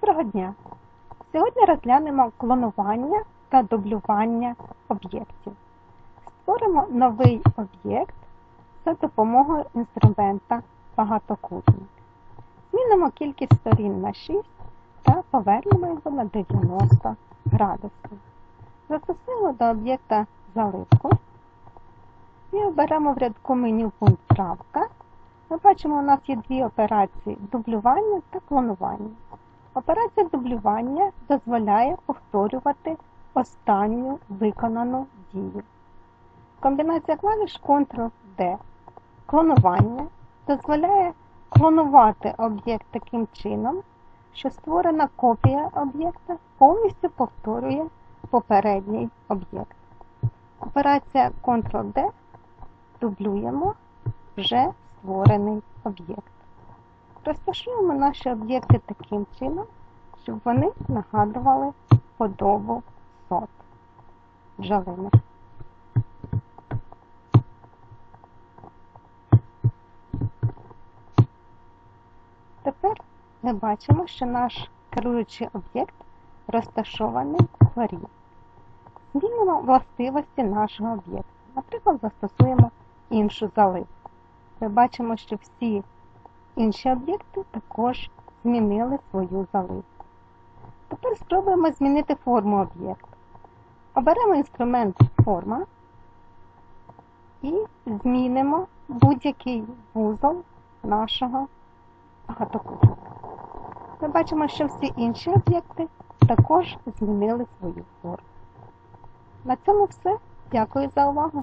Доброго дня! Сьогодні розглянемо клонування та дублювання об'єктів. Створимо новий об'єкт за допомогою інструмента багатокутник. Змінимо кількість сторін на 6 та повернемо його на 90 градусів. Застосуємо до об'єкта заливку і оберемо в рядку меню пункт правка. Ми бачимо, у нас є дві операції дублювання та клонування. Операція дублювання дозволяє повторювати останню виконану дію. Комбінація клавіш Ctrl-D. Клонування дозволяє клонувати об'єкт таким чином, що створена копія об'єкта повністю повторює попередній об'єкт. Операція Ctrl-D дублюємо вже створений об'єкт. Розташуємо наші об'єкти таким чином, щоб вони нагадували подобу сот бджолиних. Тепер ми бачимо, що наш керуючий об'єкт розташований вгорі. Змінимо властивості нашого об'єкта. Наприклад, застосуємо іншу заливку. Ми бачимо, що всі інші об'єкти також змінили свою заливку. Тепер спробуємо змінити форму об'єкта. Оберемо інструмент форма і змінимо будь-який вузол нашого багатокутника. Ми бачимо, що всі інші об'єкти також змінили свою форму. На цьому все. Дякую за увагу!